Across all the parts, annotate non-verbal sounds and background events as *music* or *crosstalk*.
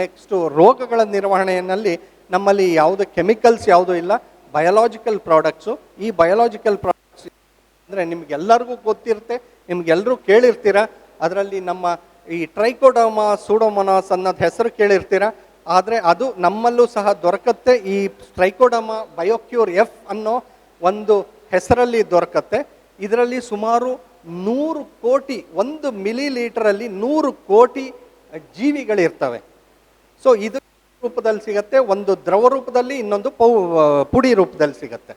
Next ರೋಗಗಳ ನಿರ್ವಹಣೆಯಲ್ಲಿ ನಮ್ಮಲ್ಲಿ ಯಾವುದು ಕೆಮಿಕಲ್ಸ್ ಯಾವುದೂ ಇಲ್ಲ ಬಯೋಲಾಜಿಕಲ್ ಪ್ರಾಡಕ್ಟ್ಸು ಈ ಬಯೋಲಾಜಿಕಲ್ ಪ್ರಾಡಕ್ಟ್ಸ್ ಅಂದರೆ ನಿಮಗೆಲ್ಲರಿಗೂ ಗೊತ್ತಿರುತ್ತೆ ನಿಮಗೆಲ್ಲರೂ ಕೇಳಿರ್ತೀರ? ಅದರಲ್ಲಿ ನಮ್ಮ ಈ ಟ್ರೈಕೋಡೋಮಾ ಸೂಡೋಮೊನಾಸ್ ಅನ್ನೋದು ಹೆಸರು ಕೇಳಿರ್ತೀರ? ಆದರೆ ಅದು ನಮ್ಮಲ್ಲೂ ಸಹ ದೊರಕತ್ತೆ, ಈ ಟ್ರೈಕೋಡೋಮಾ ಬಯೋಕ್ಯೂರ್ ಎಫ್ ಅನ್ನೋ ಒಂದು ಹೆಸರಲ್ಲಿ ದೊರಕತ್ತೆ. ಇದರಲ್ಲಿ ಸುಮಾರು ನೂರು ಕೋಟಿ, ಒಂದು ಮಿಲಿ ಲೀಟರಲ್ಲಿ ನೂರು ಕೋಟಿ ಜೀವಿಗಳಿರ್ತವೆ. ಸೊ ಇದು ರೂಪದಲ್ಲಿ ಸಿಗುತ್ತೆ, ಒಂದು ದ್ರವ ರೂಪದಲ್ಲಿ ಇನ್ನೊಂದು ಪೌ ಪುಡಿ ರೂಪದಲ್ಲಿ ಸಿಗತ್ತೆ.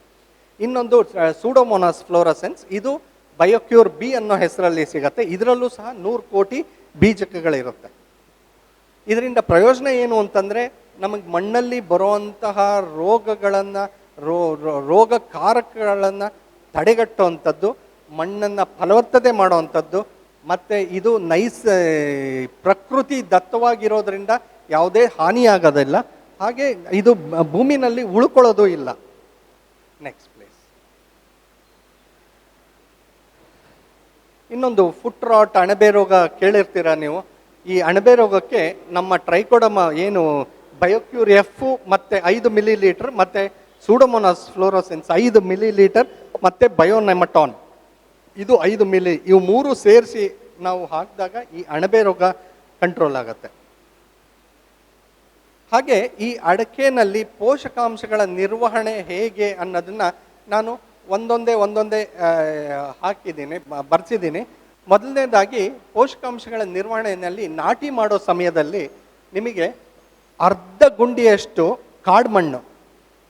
ಇನ್ನೊಂದು ಸೂಡೋಮೋನಾಸ್ ಫ್ಲೋರಸೆನ್ಸ್ ಇದು ಬಯೋಕ್ಯೂರ್ ಬಿ ಅನ್ನೋ ಹೆಸರಲ್ಲಿ ಸಿಗುತ್ತೆ. ಇದರಲ್ಲೂ ಸಹ ನೂರು ಕೋಟಿ ಬೀಜಕಗಳಿರುತ್ತೆ. ಇದರಿಂದ ಪ್ರಯೋಜನ ಏನು ಅಂತಂದರೆ, ನಮಗೆ ಮಣ್ಣಲ್ಲಿ ಬರುವಂತಹ ರೋಗಗಳನ್ನು ರೋ, ರೋಗಕಾರಕಗಳನ್ನು ತಡೆಗಟ್ಟುವಂಥದ್ದು, ಮಣ್ಣನ್ನು ಫಲವತ್ತತೆ ಮಾಡುವಂಥದ್ದು ಮತ್ತು ಇದು ನೈಸ್ ಪ್ರಕೃತಿ ದತ್ತವಾಗಿರೋದ್ರಿಂದ ಯಾವುದೇ ಹಾನಿಯಾಗೋದಿಲ್ಲ. ಹಾಗೆ ಇದು ಭೂಮಿನಲ್ಲಿ ಉಳ್ಕೊಳ್ಳೋದು ಇಲ್ಲ. ನೆಕ್ಸ್ಟ್ ಪ್ಲೇಸ್ ಇನ್ನೊಂದು ಫುಟ್ ರಾಟ್ ಅಣಬೆ ರೋಗ ಕೇಳಿರ್ತೀರ ನೀವು? ಈ ಅಣಬೆ ರೋಗಕ್ಕೆ ನಮ್ಮ ಟ್ರೈಕೋಡಮ ಏನು ಬಯೋಕ್ಯೂರ್ ಎಫ್ ಮತ್ತೆ ಐದು ಮಿಲಿ ಲೀಟರ್ ಮತ್ತೆ ಸೂಡೋಮೋನಾಸ್ ಫ್ಲೋರೋಸೆನ್ಸ್ ಐದು ಮಿಲಿ ಲೀಟರ್ ಮತ್ತೆ ಬಯೋನೆಮಟಾನ್. ಇದು ಐದು ಮಿಲಿ ಇವು ಮೂರು ಸೇರಿಸಿ ನಾವು ಹಾಕಿದಾಗ ಈ ಅಣಬೆ ರೋಗ ಕಂಟ್ರೋಲ್ ಆಗುತ್ತೆ. ಹಾಗೆ ಈ ಅಡಕೆನಲ್ಲಿ ಪೋಷಕಾಂಶಗಳ ನಿರ್ವಹಣೆ ಹೇಗೆ ಅನ್ನೋದನ್ನ ನಾನು ಒಂದೊಂದೇ ಒಂದೊಂದೇ ಹಾಕಿದ್ದೀನಿ ಬರ್ಸಿದ್ದೀನಿ. ಮೊದಲನೇದಾಗಿ ಪೋಷಕಾಂಶಗಳ ನಿರ್ವಹಣೆಯಲ್ಲಿ ನಾಟಿ ಮಾಡೋ ಸಮಯದಲ್ಲಿ ನಿಮಗೆ ಅರ್ಧ ಗುಂಡಿಯಷ್ಟು ಕಾಡ್ಮಣ್ಣು,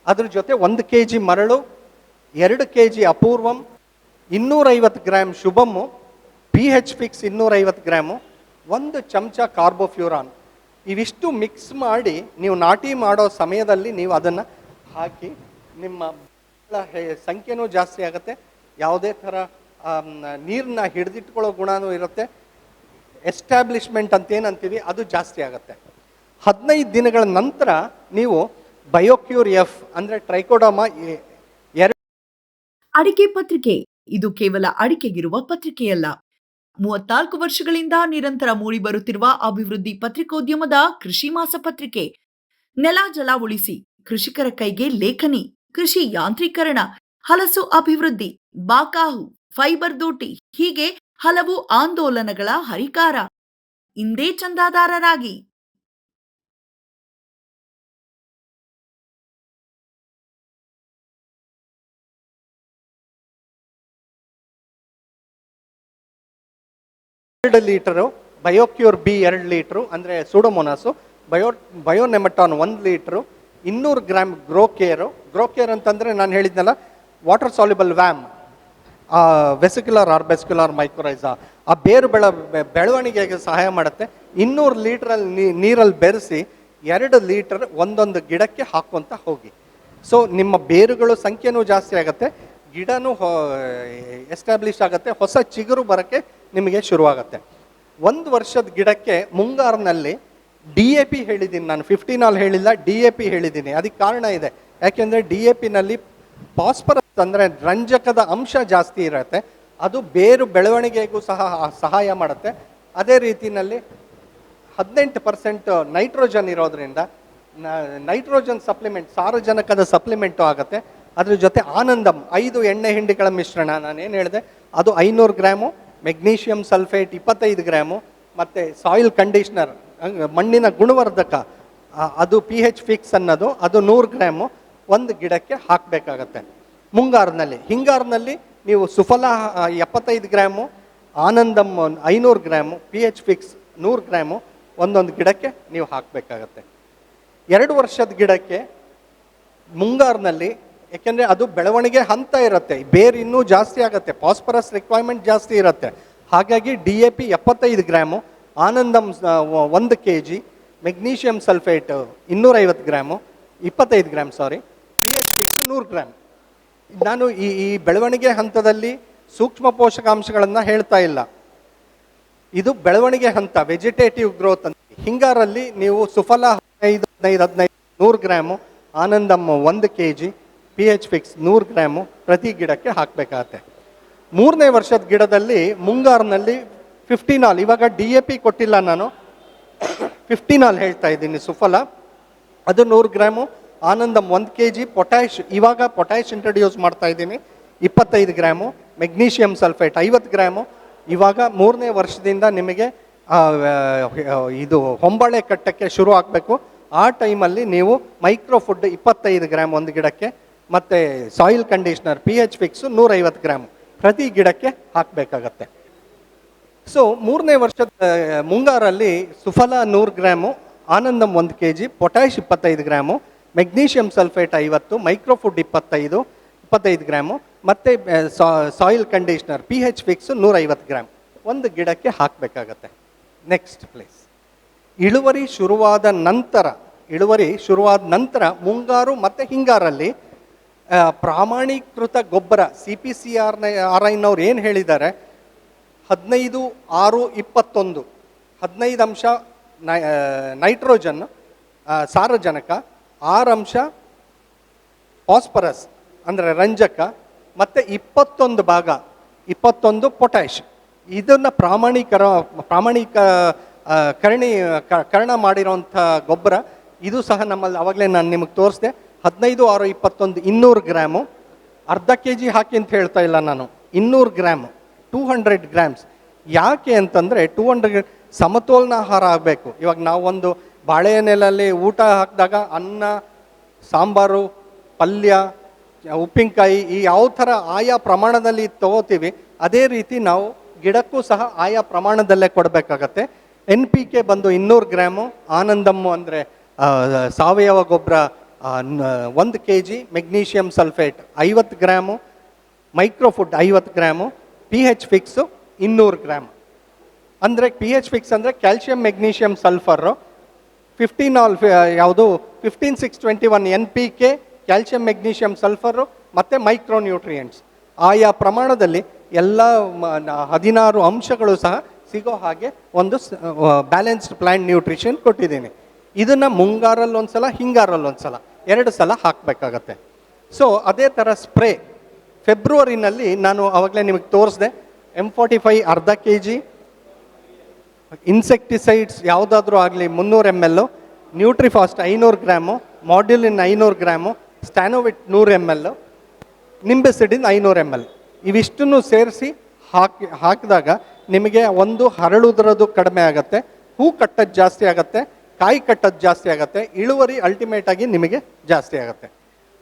ಅದ್ರ ಜೊತೆ ಒಂದು ಕೆ ಜಿ ಮರಳು, ಎರಡು ಕೆ ಜಿ ಅಪೂರ್ವಂ ಇನ್ನೂರೈವತ್ತು gram Shubham P H fix ಇನ್ನೂರೈವತ್ತು ಗ್ರಾಮು, ಒಂದು ಚಮಚ ಕಾರ್ಬೋಫ್ಯೂರಾನ್ ಇವಿಷ್ಟು ಮಿಕ್ಸ್ ಮಾಡಿ ನೀವು ನಾಟಿ ಮಾಡೋ ಸಮಯದಲ್ಲಿ ನೀವು ಅದನ್ನು ಹಾಕಿ ನಿಮ್ಮ ಸಂಖ್ಯೆನೂ ಜಾಸ್ತಿ ಆಗುತ್ತೆ. ಯಾವುದೇ ಥರ ನೀರನ್ನ ಹಿಡಿದಿಟ್ಕೊಳ್ಳೋ ಗುಣನೂ ಇರುತ್ತೆ. ಎಸ್ಟಾಬ್ಲಿಷ್ಮೆಂಟ್ ಅಂತ ಏನಂತೀವಿ ಅದು ಜಾಸ್ತಿ ಆಗುತ್ತೆ. ಹದಿನೈದು ದಿನಗಳ ನಂತರ ನೀವು ಬಯೋಕ್ಯೂರ್ ಎಫ್ ಅಂದರೆ ಟ್ರೈಕೋಡಾಮ ಎರಡು ಅಡಿಕೆ ಪತ್ರಿಕೆ. ಇದು ಕೇವಲ ಅಡಿಕೆಗಿರುವ ಪತ್ರಿಕೆಯಲ್ಲ. ಮೂವತ್ನಾಲ್ಕು ವರ್ಷಗಳಿಂದ ನಿರಂತರ ಮೂಡಿ ಬರುತ್ತಿರುವ ಅಭಿವೃದ್ಧಿ ಪತ್ರಿಕೋದ್ಯಮದ ಕೃಷಿ ಮಾಸ ಪತ್ರಿಕೆ. ನೆಲ ಜಲ ಉಳಿಸಿ, ಕೃಷಿಕರ ಕೈಗೆ ಲೇಖನಿ, ಕೃಷಿ ಯಾಂತ್ರೀಕರಣ, ಹಲಸು ಅಭಿವೃದ್ಧಿ, ಬಾಕಾಹು, ಫೈಬರ್ ದೋಟಿ, ಹೀಗೆ ಹಲವು ಆಂದೋಲನಗಳ ಹರಿಕಾರ. ಇಂದೇ ಚಂದಾದಾರರಾಗಿ. ಎರಡು ಲೀಟರು ಬಯೋಕ್ಯೂರ್ ಬಿ ಎರಡು ಲೀಟ್ರು, ಅಂದರೆ ಸೂಡೋಮೋನಾಸು, ಬಯೋ, ಬಯೋನೆಮಟಾನ್ ಒಂದು ಲೀಟ್ರು, ಇನ್ನೂರು ಗ್ರಾಮ್ ಗ್ರೋಕೇರು. ಗ್ರೋಕೇರ್ ಅಂತಂದರೆ ನಾನು ಹೇಳಿದ್ನಲ್ಲ water soluble VAM vesicular arbuscular mycorrhiza ಆ ಬೇರು ಬೆಳ ಬೆಳವಣಿಗೆಗೆ ಸಹಾಯ ಮಾಡುತ್ತೆ. ಇನ್ನೂರು ಲೀಟ್ರಲ್ಲಿ ನೀರಲ್ಲಿ ಬೆರೆಸಿ ಎರಡು ಲೀಟರ್ ಒಂದೊಂದು ಗಿಡಕ್ಕೆ ಹಾಕುವಂತ ಹೋಗಿ. ಸೊ ನಿಮ್ಮ ಬೇರುಗಳು ಸಂಖ್ಯೆನೂ ಜಾಸ್ತಿ ಆಗುತ್ತೆ. ಗಿಡನೂ ಎಸ್ಟಾಬ್ಲಿಷ್ ಆಗುತ್ತೆ. ಹೊಸ ಚಿಗುರು ಬರೋಕ್ಕೆ ನಿಮಗೆ ಶುರುವಾಗುತ್ತೆ. ಒಂದು ವರ್ಷದ ಗಿಡಕ್ಕೆ ಮುಂಗಾರಿನಲ್ಲಿ ಡಿ ಎ ಪಿ ಹೇಳಿದ್ದೀನಿ ನಾನು. ಫಿಫ್ಟೀನಲ್ಲಿ ಹೇಳಿಲ್ಲ ಡಿ ಎ ಪಿ ಹೇಳಿದ್ದೀನಿ. ಅದಕ್ಕೆ ಕಾರಣ ಇದೆ. ಯಾಕೆಂದರೆ ಡಿ ಎ ಪಿನಲ್ಲಿ ಫಾಸ್ಫರಸ್ ಅಂದರೆ ರಂಜಕದ ಅಂಶ ಜಾಸ್ತಿ ಇರುತ್ತೆ. ಅದು ಬೇರು ಬೆಳವಣಿಗೆಗೂ ಸಹ ಸಹಾಯ ಮಾಡುತ್ತೆ. ಅದೇ ರೀತಿಯಲ್ಲಿ ಹದಿನೆಂಟು ಪರ್ಸೆಂಟ್ ನೈಟ್ರೋಜನ್ ಇರೋದ್ರಿಂದ ನೈಟ್ರೋಜನ್ ಸಪ್ಲಿಮೆಂಟ್ ಸಾರಜನಕದ ಸಪ್ಲಿಮೆಂಟು ಆಗುತ್ತೆ. ಅದ್ರ ಜೊತೆ ಆನಂದಂ, ಐದು ಎಣ್ಣೆ ಹಿಂಡಿಗಳ ಮಿಶ್ರಣ ನಾನೇನು ಹೇಳಿದೆ, ಅದು ಐನೂರು ಗ್ರಾಮು ಮೆಗ್ನೀಷಿಯಂ ಸಲ್ಫೇಟ್ ಇಪ್ಪತ್ತೈದು ಗ್ರಾಮು, ಮತ್ತು ಸಾಯಿಲ್ ಕಂಡೀಷ್ನರ್ ಮಣ್ಣಿನ ಗುಣವರ್ಧಕ ಅದು ಪಿ ಹೆಚ್ ಫಿಕ್ಸ್ ಅನ್ನೋದು, ಅದು ನೂರು ಗ್ರಾಮು, ಒಂದು ಗಿಡಕ್ಕೆ ಹಾಕಬೇಕಾಗತ್ತೆ. ಮುಂಗಾರಿನಲ್ಲಿ, ಹಿಂಗಾರಿನಲ್ಲಿ ನೀವು ಸುಫಲ ಎಪ್ಪತ್ತೈದು ಗ್ರಾಮು ಆನಂದಮ್ ಐನೂರು ಗ್ರಾಮು ಪಿ ಎಚ್ ಫಿಕ್ಸ್ ನೂರು ಗ್ರಾಮು, ಒಂದೊಂದು ಗಿಡಕ್ಕೆ ನೀವು ಹಾಕಬೇಕಾಗತ್ತೆ. ಎರಡು ವರ್ಷದ ಗಿಡಕ್ಕೆ ಮುಂಗಾರಿನಲ್ಲಿ ಯಾಕೆಂದರೆ ಅದು ಬೆಳವಣಿಗೆ ಹಂತ ಇರುತ್ತೆ. ಬೇರ್ ಇನ್ನೂ ಜಾಸ್ತಿ ಆಗುತ್ತೆ. ಫಾಸ್ಫರಸ್ ರಿಕ್ವೈರ್ಮೆಂಟ್ ಜಾಸ್ತಿ ಇರುತ್ತೆ. ಹಾಗಾಗಿ ಡಿ ಎ ಪಿ ಎಪ್ಪತ್ತೈದು ಗ್ರಾಮು, ಆನಂದಂ ಸ- ಒ- ಒಂದು ಕೆ ಜಿ ಮೆಗ್ನೀಷಿಯಂ ಸಲ್ಫೇಟ್ ಇನ್ನೂರೈವತ್ತು ಗ್ರಾಮು, ಇಪ್ಪತ್ತೈದು gram sorry P H six ನೂರು ಗ್ರಾಮ್. ನಾನು ಈ ಈ ಬೆಳವಣಿಗೆ ಹಂತದಲ್ಲಿ ಸೂಕ್ಷ್ಮ ಪೋಷಕಾಂಶಗಳನ್ನು ಹೇಳ್ತಾ ಇಲ್ಲ. ಇದು ಬೆಳವಣಿಗೆ ಹಂತ ವೆಜಿಟೇಟಿವ್ ಗ್ರೋತ್ ಅಂತ. ಹಿಂಗಾರಲ್ಲಿ ನೀವು ಸುಫಲ ಹದಿನೈದು ಹದಿನೈದು ಹದಿನೈದು, ನೂರು ಗ್ರಾಮು ಆನಂದಮ್ ಒಂದು K G P H fix ನೂರು ಗ್ರಾಮು ಪ್ರತಿ ಗಿಡಕ್ಕೆ ಹಾಕಬೇಕಾಗತ್ತೆ. ಮೂರನೇ ವರ್ಷದ ಗಿಡದಲ್ಲಿ ಮುಂಗಾರಿನಲ್ಲಿ ಫಿಫ್ಟೀನಾಲ್ ಇವಾಗ ಡಿ ಎ ಪಿ ಕೊಟ್ಟಿಲ್ಲ ನಾನು. ಫಿಫ್ಟಿನಾಲ್ ಹೇಳ್ತಾ ಇದ್ದೀನಿ ಸುಫಲ. ಅದು ನೂರು ಗ್ರಾಮು ಆನಂದಮ್ ಒಂದು ಕೆ ಜಿ ಪೊಟ್ಯಾಶ್, ಇವಾಗ ಪೊಟ್ಯಾಶ್ ಇಂಟ್ರಡ್ಯೂಸ್ ಮಾಡ್ತಾ ಇದ್ದೀನಿ. ಇಪ್ಪತ್ತೈದು ಗ್ರಾಮು ಮೆಗ್ನೀಷಿಯಮ್ ಸಲ್ಫೇಟ್ ಐವತ್ತು ಗ್ರಾಮು. ಇವಾಗ ಮೂರನೇ ವರ್ಷದಿಂದ ನಿಮಗೆ ಇದು ಹೊಂಬಾಳೆ ಕಟ್ಟಕ್ಕೆ ಶುರು ಆಗಬೇಕು. ಆ ಟೈಮಲ್ಲಿ ನೀವು ಮೈಕ್ರೋ ಫುಡ್ ಇಪ್ಪತ್ತೈದು ಗ್ರಾಮ್ ಒಂದು ಗಿಡಕ್ಕೆ ಮತ್ತು soil conditioner P H fix ನೂರೈವತ್ತು ಗ್ರಾಮ್ ಪ್ರತಿ ಗಿಡಕ್ಕೆ ಹಾಕಬೇಕಾಗತ್ತೆ. ಸೊ ಮೂರನೇ ವರ್ಷದ ಮುಂಗಾರಲ್ಲಿ ಸುಫಲ ನೂರು ಗ್ರಾಮು, ಆನಂದಂ ಒಂದು ಕೆ ಜಿ ಪೊಟ್ಯಾಶ್ ಇಪ್ಪತ್ತೈದು ಗ್ರಾಮು, ಮೆಗ್ನೀಷಿಯಂ ಸಲ್ಫೇಟ್ ಐವತ್ತು, ಮೈಕ್ರೋಫುಡ್ ಇಪ್ಪತ್ತೈದು ಇಪ್ಪತ್ತೈದು ಗ್ರಾಮು, ಮತ್ತು soil conditioner P H fix ನೂರೈವತ್ತು ಗ್ರಾಮ್ ಒಂದು ಗಿಡಕ್ಕೆ ಹಾಕಬೇಕಾಗತ್ತೆ. ನೆಕ್ಸ್ಟ್ ಪ್ಲೇಸ್ ಇಳುವರಿ ಶುರುವಾದ ನಂತರ, ಇಳುವರಿ ಶುರುವಾದ ನಂತರ ಮುಂಗಾರು ಮತ್ತು ಹಿಂಗಾರಲ್ಲಿ ಪ್ರಾಮಾಣೀಕೃತ ಗೊಬ್ಬರ ಸಿ ಪಿ ಸಿ ಆರ್ನ ಆರ್ ಐನವ್ರು ಏನು ಹೇಳಿದ್ದಾರೆ? ಹದಿನೈದು, ಆರು, ಇಪ್ಪತ್ತೊಂದು. ಹದಿನೈದು ಅಂಶ ನೈ ನೈಟ್ರೋಜನ್ ಸಾರಜನಕ, ಆರು ಅಂಶ ಫಾಸ್ಫರಸ್, ಅಂದರೆ ರಂಜಕ, ಮತ್ತು ಇಪ್ಪತ್ತೊಂದು ಭಾಗ, ಇಪ್ಪತ್ತೊಂದು ಪೊಟ್ಯಾಶ್ ಇದನ್ನು ಪ್ರಾಮಾಣೀಕರ, ಪ್ರಾಮಾಣಿಕ ಕರ್ಣಿ ಕರ್ಣ ಮಾಡಿರೋಂಥ ಗೊಬ್ಬರ, ಇದು ಸಹ ನಮ್ಮಲ್ಲಿ ಆವಾಗಲೇ ನಾನು ನಿಮಗೆ ತೋರಿಸಿದೆ. ಹದಿನೈದು, ಆರು, ಇಪ್ಪತ್ತೊಂದು, ಇನ್ನೂರು ಗ್ರಾಮು. ಅರ್ಧ ಕೆ ಜಿ ಹಾಕಿ ಅಂತ ಹೇಳ್ತಾ ಇಲ್ಲ ನಾನು. ಇನ್ನೂರು ಗ್ರಾಮು. ಟೂ ಹಂಡ್ರೆಡ್ ಗ್ರಾಮ್ಸ್ ಯಾಕೆ ಅಂತಂದರೆ ಟೂ ಹಂಡ್ರೆಡ್ ಸಮತೋಲನ ಆಹಾರ ಆಗಬೇಕು. ಇವಾಗ ನಾವು ಒಂದು ಬಾಳೆ ನೆಲಲ್ಲಿ ಊಟ ಹಾಕಿದಾಗ ಅನ್ನ, ಸಾಂಬಾರು, ಪಲ್ಯ, ಉಪ್ಪಿನಕಾಯಿ ಈ ಯಾವ ಥರ ಆಯಾ ಪ್ರಮಾಣದಲ್ಲಿ ತಗೋತೀವಿ, ಅದೇ ರೀತಿ ನಾವು ಗಿಡಕ್ಕೂ ಸಹ ಆಯಾ ಪ್ರಮಾಣದಲ್ಲೇ ಕೊಡಬೇಕಾಗತ್ತೆ. ಎನ್ ಪಿ ಕೆ ಬಂದು ಇನ್ನೂರು ಗ್ರಾಮು. ಆನಂದಮ್ಮು ಅಂದರೆ ಸಾವಯವ ಗೊಬ್ಬರ ಒಂದು ಕೆ ಜಿ ಮೆಗ್ನೀಷಿಯಮ್ ಸಲ್ಫೇಟ್ ಐವತ್ತು ಗ್ರಾಮು, ಮೈಕ್ರೋಫುಡ್ ಐವತ್ತು ಗ್ರಾಮು, ಪಿ ಹೆಚ್ ಫಿಕ್ಸು ಇನ್ನೂರು ಗ್ರಾಮ್. ಅಂದರೆ ಪಿ ಹೆಚ್ ಫಿಕ್ಸ್ ಅಂದರೆ calcium magnesium sulphur, fifteen all ಯಾವುದು, fifteen six twenty one N P K, calcium magnesium sulphur, ಮತ್ತು ಮೈಕ್ರೋ ನ್ಯೂಟ್ರಿಯೆಂಟ್ಸ್ ಆಯಾ ಪ್ರಮಾಣದಲ್ಲಿ ಎಲ್ಲ ಹದಿನಾರು ಅಂಶಗಳು ಸಹ ಸಿಗೋ ಹಾಗೆ ಒಂದು ಬ್ಯಾಲೆನ್ಸ್ಡ್ ಪ್ಲ್ಯಾಂಟ್ ನ್ಯೂಟ್ರಿಷನ್ ಕೊಟ್ಟಿದ್ದೀನಿ. ಇದನ್ನು ಮುಂಗಾರಲ್ಲಿ ಒಂದ್ಸಲ ಹಿಂಗಾರಲ್ಲಿ ಒಂದ್ಸಲ ಎರಡು ಸಲ ಹಾಕಬೇಕಾಗತ್ತೆ. ಸೊ ಅದೇ ಥರ ಸ್ಪ್ರೇ. ಫೆಬ್ರವರಿನಲ್ಲಿ ನಾನು ಆವಾಗಲೇ ನಿಮಗೆ ತೋರಿಸಿದೆ ಎಂ ಫಾರ್ಟಿ ಫೈ ಅರ್ಧ ಕೆ ಜಿ ಇನ್ಸೆಕ್ಟಿಸೈಡ್ಸ್ ಯಾವುದಾದ್ರೂ ಆಗಲಿ, ಮುನ್ನೂರು ಎಂ ಎಲ್ ನ್ಯೂಟ್ರಿಫಾಸ್ಟ್ ಐನೂರು ಗ್ರಾಮು ಮಾಡ್ಯುಲಿನ್ ಐನೂರು ಗ್ರಾಮು ಸ್ಟ್ಯಾನೋವಿಟ್ ನೂರು ಎಂ ಎಲ್ ನಿಂಬೆಸಿಡಿನ್ ಐನೂರು ಎಂ ಎಲ್ ಇವಿಷ್ಟನ್ನು ಸೇರಿಸಿ ಹಾಕಿ, ಹಾಕಿದಾಗ ನಿಮಗೆ ಒಂದು ಹರಳುದರದು ಕಡಿಮೆ ಆಗುತ್ತೆ ಹೂ ಕಟ್ಟೋದು ಜಾಸ್ತಿ ಆಗುತ್ತೆ ಕಾಯಿ ಕಟ್ಟೋದು ಜಾಸ್ತಿ ಆಗುತ್ತೆ, ಇಳುವರಿ ಅಲ್ಟಿಮೇಟ್ ಆಗಿ ನಿಮಗೆ ಜಾಸ್ತಿ ಆಗುತ್ತೆ.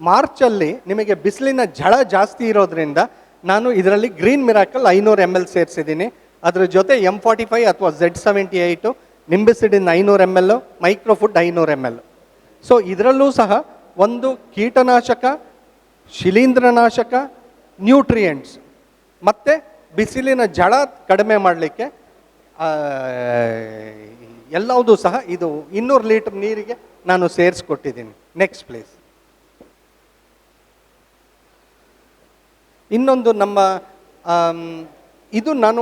ಮಾರ್ಚಲ್ಲಿ ನಿಮಗೆ ಬಿಸಿಲಿನ ಝಳ ಜಾಸ್ತಿ ಇರೋದ್ರಿಂದ ನಾನು ಇದರಲ್ಲಿ ಗ್ರೀನ್ ಮಿರಾಕಲ್ ಐನೂರು ಎಂ ಎಲ್ ಸೇರಿಸಿದ್ದೀನಿ. ಅದ್ರ ಜೊತೆ ಎಂ ಫಾರ್ಟಿ ಫೈವ್ ಅಥವಾ ಝೆಡ್ ಸೆವೆಂಟಿ ಏಯ್ಟು ನಿಂಬಿಸಿಡಿನ್ ಐನೂರು ಎಂ ಎಲ್, ಮೈಕ್ರೋಫುಡ್ ಐನೂರು ಎಂ ಎಲ್. ಸೊ ಇದರಲ್ಲೂ ಸಹ ಒಂದು ಕೀಟನಾಶಕ, ಶಿಲೀಂಧ್ರನಾಶಕ ನ್ಯೂಟ್ರಿಯೆಂಟ್ಸ್ ಮತ್ತು ಬಿಸಿಲಿನ ಝಳ ಕಡಿಮೆ ಮಾಡಲಿಕ್ಕೆ ಎಲ್ಲವುದೂ ಸಹ ಇದು ಇನ್ನೂರು ಲೀಟರ್ ನೀರಿಗೆ ನಾನು ಸೇರಿಸ್ಕೊಟ್ಟಿದ್ದೀನಿ. ನೆಕ್ಸ್ಟ್ ಪ್ಲೇಸ್ ಇನ್ನೊಂದು ನಮ್ಮ ಇದು ನಾನು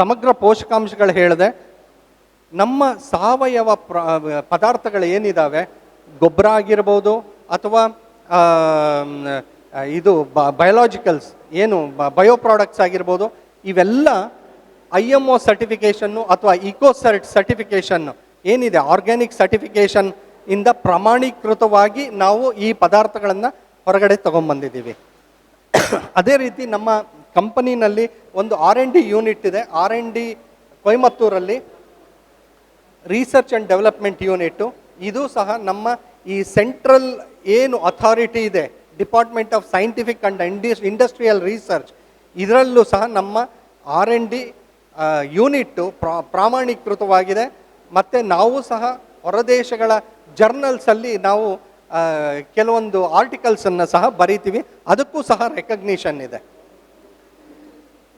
ಸಮಗ್ರ ಪೋಷಕಾಂಶಗಳು ಹೇಳಿದೆ. ನಮ್ಮ ಸಾವಯವ ಪ್ರ, ಪದಾರ್ಥಗಳು ಏನಿದ್ದಾವೆ ಗೊಬ್ಬರ ಆಗಿರ್ಬೋದು ಅಥವಾ ಇದು ಬಯಲಾಜಿಕಲ್ಸ್ ಏನು ಬಯೋ ಪ್ರಾಡಕ್ಟ್ಸ್ ಆಗಿರ್ಬೋದು, ಇವೆಲ್ಲ ಐ ಎಂ ಒ ಸರ್ಟಿಫಿಕೇಷನ್ನು ಅಥವಾ ಇಕೋ ಸರ್ಟ್ ಸರ್ಟಿಫಿಕೇಷನ್ನು ಏನಿದೆ? ಆರ್ಗ್ಯಾನಿಕ್ ಸರ್ಟಿಫಿಕೇಷನ್ ಇಂದ ಪ್ರಮಾಣೀಕೃತವಾಗಿ ನಾವು ಈ ಪದಾರ್ಥಗಳನ್ನು ಹೊರಗಡೆ ತಗೊಂಬಂದಿದ್ದೀವಿ *coughs* ಅದೇ ರೀತಿ ನಮ್ಮ ಕಂಪನಿನಲ್ಲಿ ಒಂದು ಆರ್ ಎನ್ ಡಿ ಯೂನಿಟ್ ಇದೆ. ಆರ್ ಎನ್ ಡಿ ಕೊಯಮತ್ತೂರಲ್ಲಿ ರಿಸರ್ಚ್ ಆ್ಯಂಡ್ ಡೆವಲಪ್ಮೆಂಟ್ ಯೂನಿಟ್ಟು ಇದು ಸಹ ನಮ್ಮ ಈ ಸೆಂಟ್ರಲ್ ಏನು ಅಥಾರಿಟಿ ಇದೆ? ಡಿಪಾರ್ಟ್ಮೆಂಟ್ ಆಫ್ ಸೈಂಟಿಫಿಕ್ ಆ್ಯಂಡ್ ಇಂಡಿಸ್ ಇಂಡಸ್ಟ್ರಿಯಲ್ ರಿಸರ್ಚ್ ಇದರಲ್ಲೂ ಸಹ ನಮ್ಮ ಆರ್ ಎನ್ ಡಿ ಯೂನಿಟ್ಟು ಪ್ರಾ, ಪ್ರಾಮಾಣೀಕೃತವಾಗಿದೆ. ಮತ್ತು ನಾವು ಸಹ ಹೊರದೇಶಗಳ ಜರ್ನಲ್ಸಲ್ಲಿ ನಾವು ಕೆಲವೊಂದು ಆರ್ಟಿಕಲ್ಸನ್ನು ಸಹ ಬರೀತೀವಿ. ಅದಕ್ಕೂ ಸಹ ರೆಕಗ್ನಿಷನ್ ಇದೆ.